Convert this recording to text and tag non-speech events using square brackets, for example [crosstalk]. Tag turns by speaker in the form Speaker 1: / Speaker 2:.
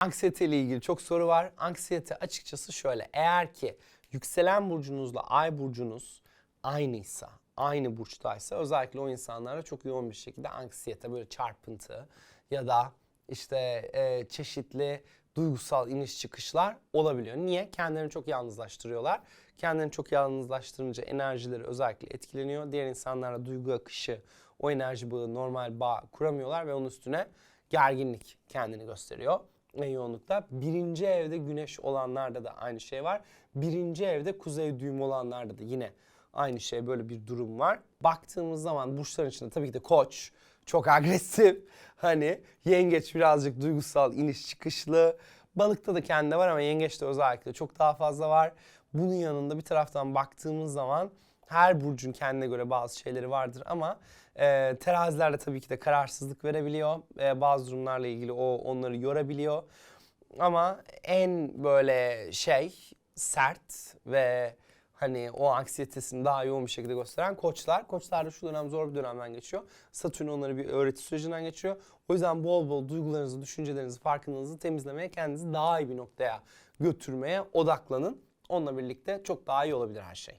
Speaker 1: Anksiyete ile ilgili çok soru var. Anksiyete açıkçası şöyle. Eğer ki yükselen burcunuzla ay burcunuz aynıysa, aynı burçtaysa özellikle o insanlara çok yoğun bir şekilde anksiyete, böyle çarpıntı ya da işte e, çeşitli duygusal iniş çıkışlar olabiliyor. Niye? Kendilerini çok yalnızlaştırıyorlar. Kendilerini çok yalnızlaştırınca enerjileri özellikle etkileniyor. Diğer insanlarla duygu akışı, o enerji bağı, normal bağ kuramıyorlar ve onun üstüne gerginlik kendini gösteriyor yoğunlukta. Birinci evde güneş olanlarda da aynı şey var. Birinci evde kuzey düğüm olanlarda da yine aynı şey böyle bir durum var. Baktığımız zaman burçların içinde tabii ki de koç çok [laughs] agresif. Hani yengeç birazcık duygusal iniş çıkışlı. Balıkta da kendi var ama yengeçte özellikle çok daha fazla var. Bunun yanında bir taraftan baktığımız zaman her burcun kendine göre bazı şeyleri vardır ama e, teraziler de tabii ki de kararsızlık verebiliyor. E, bazı durumlarla ilgili o onları yorabiliyor. Ama en böyle şey sert ve hani o anksiyetesini daha yoğun bir şekilde gösteren koçlar. Koçlar da şu dönem zor bir dönemden geçiyor. Satürn onları bir öğreti sürecinden geçiyor. O yüzden bol bol duygularınızı, düşüncelerinizi, farkındalığınızı temizlemeye, kendinizi daha iyi bir noktaya götürmeye odaklanın. Onunla birlikte çok daha iyi olabilir her şey.